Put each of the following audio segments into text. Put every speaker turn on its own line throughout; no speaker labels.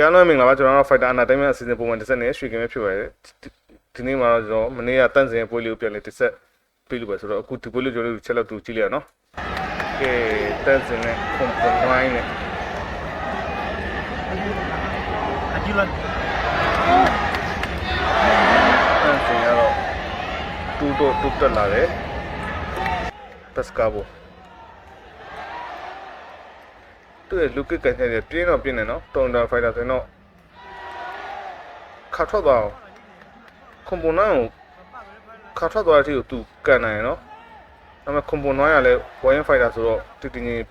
ကဲအားလုံးမင်္ဂလာပါကျွန်တော်တို့ Fighter Entertainment အစီအစဉ်ပုံမှန်တစ်ဆက်နဲ့ရွှေကင်းပဲဖြစ်ပါတယ်ဒီနေ့မှာတော့ကျွန်တော်မနေ့ကတန့်စင်ပွဲလေးကိုပြန်လေတစ်ဆက်ပြလို့ပဲဆိုတော့အခုဒီပွဲလေးကျွန်တော်တို့ချက်လောက်တူကြည့်လိုက်ရအောင်နော်ကဲတန့်စင်နဲ့ခွန်ပွန်ဝိုင်းနဲ့
Ajulan.
တန့်စင်ကတော့တူတော့တူတက်လာတယ်တက်စကာဘော သူ့ရဲ့လူကကန်တဲ့ပြင်းတော့ပြင်းတယ်နော်တော်တာဖိုင်တာဆိုရင်တော့ခါထွက်သွားအောင်ခွန်ပွန်ဝိုင်းကိုခါထွက်သွားတဲ့အထိကိုသူကန်နိုင်ရနော်ဒါပေမဲ့ခွန်ပွန်ဝိုင်းကလည်းဝိုင်းဖိုင်တာဆိုတော့တူတူကြီး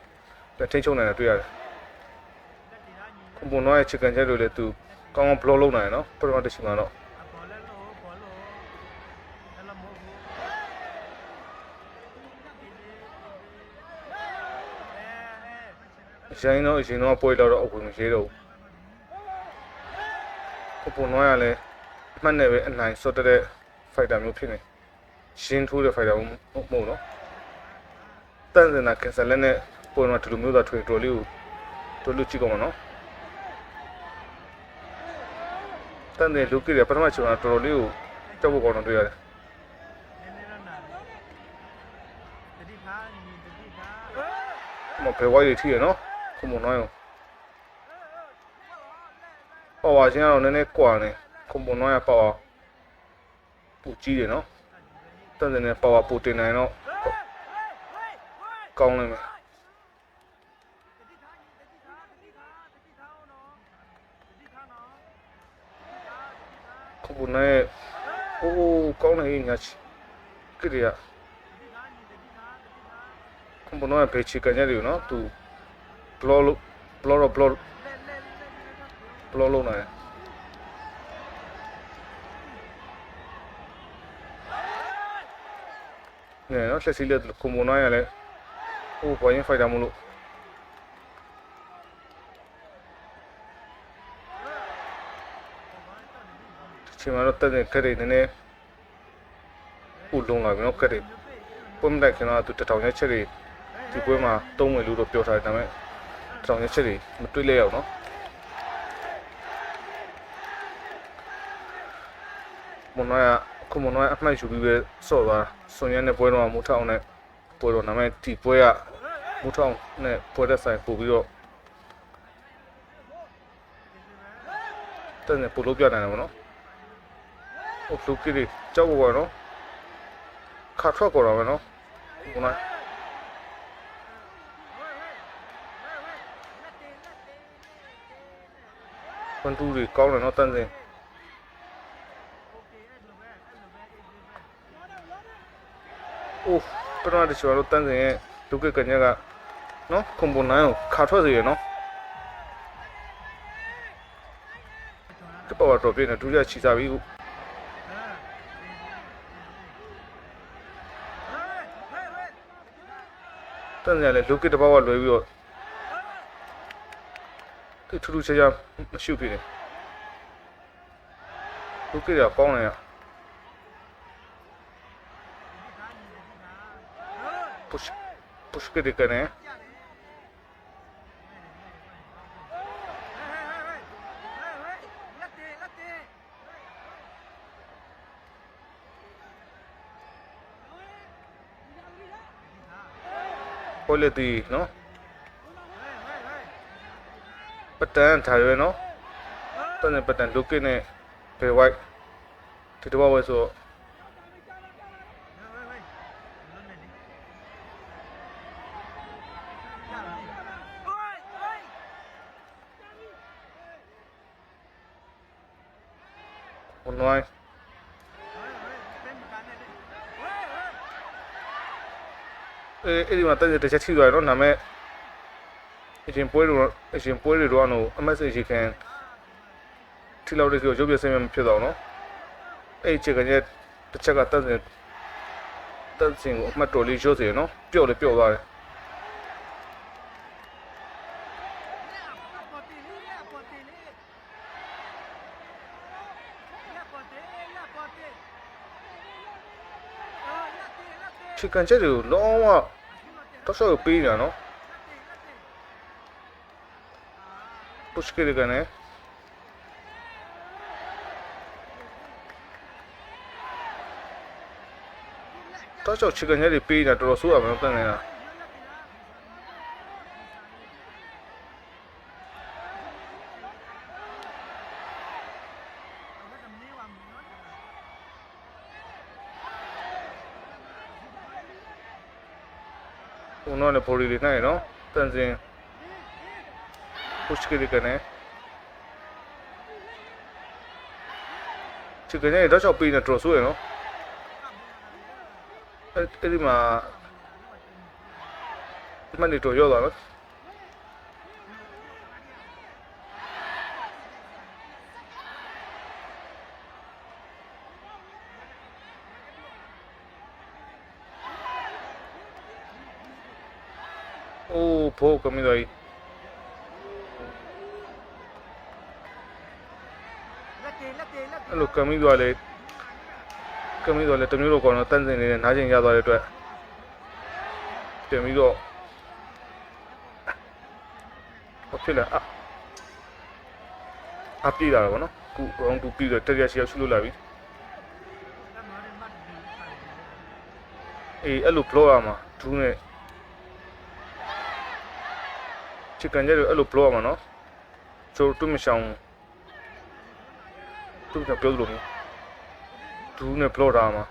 ပြန်ထိန်းချုပ်နိုင်တာတွေ့ရတယ်ခွန်ပွန်ဝိုင်းရဲ့ချစ်ကန်ချက်တွေလည်းသူကောင်းကောင်းဘလော့လုပ်နိုင်ရနော်ပထမတစ်ချိန်မှာတော့ ရိုင်းတော့ရင်တော့ပွဲတော့တော့အဝင်မရှိတော့ဘူးပုံနွားရလဲအမှတ်နဲ့ပဲအနိုင်စော့တဲ့ fighter မျိုးဖြစ်နေရှင်းထိုးတဲ့ fighter မဟုတ်မဟုတ်နော်တန်စင်နာကင်ဆယ်လက်နဲ့ပုံနွားဒီလိုမျိုးသာထွေတော်လေးကိုတို့လူကြည့်ကောင်းမှာနော်တန်တဲ့လူကြီးရပထမချိန်မှာတော်တော်လေးကိုကြောက်ဖို့ကောင်းတော့တွေ့ရတယ်
Tadi kah ni tadi kah.
မဘယ်ဝိုင်းတွေထိရနော် ခုံမနွားရောပေါ်ပါချင်းကတော့နည်းနည်းကွာနေခုံမနွားရပေါ်ပါပူကြီးတယ်နော်တန်တဲ့နဲ့ပေါ်ပါပူတင်နိုင်တော့ကောင်းလိမ့်မယ်ခုံမနွားရဲ့အိုးကောင်းနေညာချီကြည့်ရခုံမနွားရဲ့ဘေချီကန်ကြတယ်နော်သူ ဘလော့လို့ဘလော့တော့ဘလော့ဘလော့လုံးနိုင်နေနော်ဆက်စီလက်ကွန်ဘိုနာရလဲဟိုဘောရင်ဖိုက်တာမလို့ချိန်မှာတော့တက်တဲ့ခက်တွေနည်းနည်းပူလုံးလာပြီနော်ခက်တွေပုံမတက်ခင်တော့သူတထောင်ရဲ့ချက်တွေဒီပွဲမှာတုံးဝင်လို့တော့ပြောထားတယ်ဒါပေမဲ့ တထောင်ရဲ့ချက်တွေမတွေ့လဲရအောင်နော်မနောရခုမနောရအမှတ်ယူပြီးပဲစော့သွားဆွန်ရဲနဲ့ပွဲတော့မူထောင်နဲ့ပွဲတော့နာမည်ဒီပွဲကမူထောင်နဲ့ပွဲတဲ့ဆိုင်ပို့ပြီးတော့တန်းနဲ့ပို့လို့ပြနိုင်တယ်ဗောနော်ဟိုဖလူကီရီကြောက်ဘောနော်ခါထွက်ကောတော့မယ်နော်ဘုနာ ကွန်တူရီကောင်းတယ်နော်တန်းစင်အိုးပထမတစ်ချောတော့တန်းစင်ရဲ့ဒုက္ခကညကနော်ကွန်ဘွန်နိုင်ကိုခါထွက်စေရနော်တပေါ်တော့ပြင်းနေဒုတိယချီစားပြီးခုတန်းစင်လည်းလူကစ်တဘောကလွယ်ပြီးတော့သူ ထူးထူးခြားခြားမရှိဖြစ်နေသူကြည့်ရကောင်းနေရပုရှ်ပုရှ်ကြည့်ကနေကိုလေတီနော် ပတန်ထားရွယ်နော်တန်ပတန်လုကိနဲ့ဘယ်ဝိုက်ဒီတော့ဝဲဆို online အေးအဲ့ဒီမှာတက်တဲ့တစ်ချက်ထိသွားတယ်နော်နာမည် အရှင်ပွဲတွေအရှင်ပွဲတွေတော့အနော် MSG ခံထိလောက်တဲ့ကိုရုပ်ပြစင်းမဖြစ်တော့နော်အဲ့ချက်ကလည်းတစ်ချက်ကတက်တဲ့တက်စင်ကိုအမှတ်တော်လေးရုပ်စီနော်ပျော့လေပျော့သွားတယ်ချစ်ကန်ချက်တွေကိုလုံးဝတော့ဆော့ပေးနေတာနော် Pushkiri Gane. Touch of chicken here, repeat at Rosu American. Uno ne pori di nai no, tenzin. နေတာတော်တော်ဆိုးရမယ်တန်နေတာဟိုတော့လည်းဘော်ဒီလေးနိုင်နော်တန်စင် push ကလေးကနေချစ်ကနေတော့ချောက်ပေးနေတော်ဆိုးရနော်အဲ့အဲ့ဒီမှာမန်နေတော့ရောသွားနော်အိုးဘောကမီတော့
လက်ကေလက်ကေလက်ကေ
အဲ့လိုကမီသွားလေကမီသွားလေတမျိုးတော့ကောင်းတော့တန်းစင်နေတဲ့နားကျင်ရသွားတဲ့အတွက်ပြန်ပြီးတော့ဘာဖြစ်လဲအအပြေးလာတာဗောနော်ခု round 2ပြီးတော့တရက်ရှိရောက်ရှုလို့လာပြီ
လက်မော်ရမတ်ဒီဖိုင်
အေးအဲ့လို block ရမှာဒူးနဲ့ချစ်ကန်ကြတယ်အဲ့လို block ရမှာနော်ကျွန်တော်တူမရှောင်း သူကပြောသလိုမျိုးဒူးနဲ့ block ထားမှာ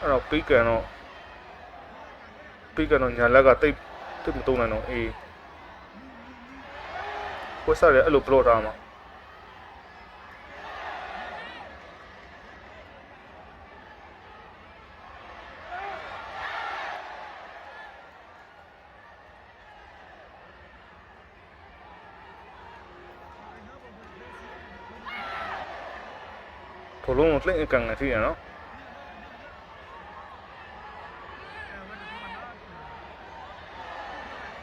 အဲ့တော့ပိတ်ကန်တော့ပိတ်ကန်တော့ညာလက်ကတိတ်တိတ်မတုံးနိုင်တော့အေးဝက်စားရအဲ့လို block ထားမှာ ဘလုံးကိုလှည့်အကန်ငါထိရနော်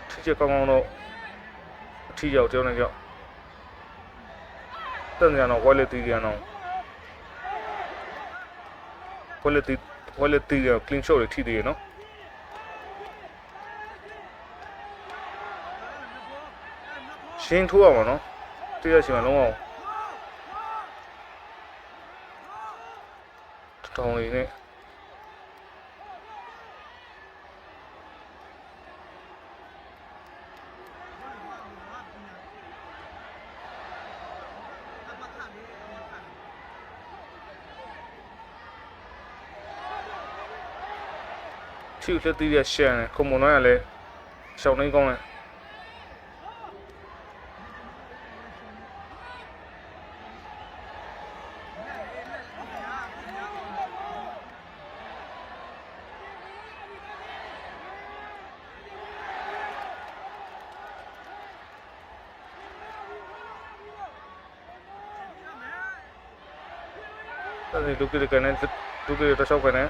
ထိချက်ကောင်းကောင်းတော့အထီရောက်ကြောင်းနေကြောက်တန်ကြတော့ဝက်လက်တီးကြတော့ဝက်လက်တီးဝက်လက်တီးက clean shot တွေထိသေးရနော်ရှင်းထိုးရမှာနော်တရားရှင်ကလုံးအောင် တောင်းရင်းနဲ့ထိလက်တီးရရှန်တယ်ခုံမွန်တော့ရလဲရှော င်းနေကောင်းတယ်အဲ့ဒီလူကလေးကနေလူကလေးတော့ရှောက်ကနေ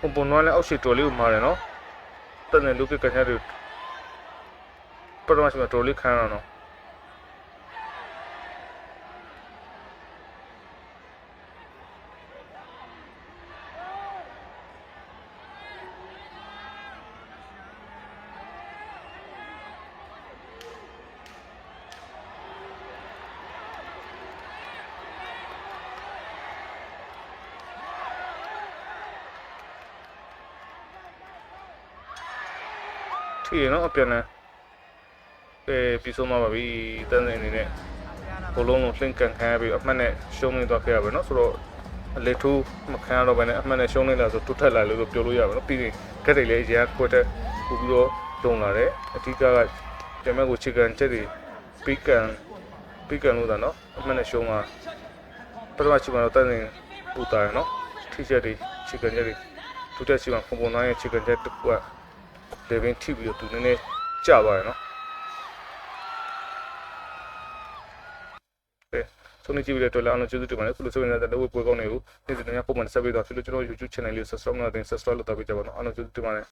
ကွန်ပွန်နွားလည်းအောက်ရှိတော်လေးကိုမာတယ်နော်တက်နေလူကကန်ရတွေပထမရှိမှာတော်လေးခံရအောင်နော် ထီရနော်အပြန်လဲအဲပြီးဆုံးသွားပါပြီတန်းစင်အနေနဲ့ဘလုံးလုံးလှင့်ကန်ခံရပြီးအမှတ်နဲ့ရှုံးနေသွားခဲ့ရပါနော်ဆိုတော့အလေထူးမခံရတော့ဘဲနဲ့အမှတ်နဲ့ရှုံးနေလာဆိုတွတ်ထက်လာလို့ပြောလို့ရပါတော့ပြီးရင်ခက်တယ်လေရန်ခွက်တဲ့ပို့ပြီးတော့တုံလာတယ်အဓိကကကျမကိုချီကန်ချက်တွေပီကန်ပီကန်လို့တာနော်အမှတ်နဲ့ရှုံးမှာပထမချီမှာတော့တန်းစင်ပူတာရနော်ထီချက်တွေချီကန်ချက်တွေဒုတိယချီမှာပုံပုံနိုင်ရဲ့ချီကန်ချက်တစ်ခုက လေဘင်းထိပြီးတော့သူနည်းနည်းကျသွားရနော်အဲဆုံးနေကြည့်ပြီးတဲ့အတွက်လည်းအားလုံးကျေးဇူးတင်ပါတယ်ခုလိုဆိုရင်လည်းလက်ဝဲပွဲကောင်းတွေကိုနေ့စဉ်နဲ့ပုံမှန်ဆက်ပြီးတော့ဖြစ်လို့ကျွန်တော် YouTube channel လေး subscribe လုပ်တဲ့ subscribe လုပ်တော့ပြကြပါတော့အားလုံးကျေးဇူးတင်ပါတယ်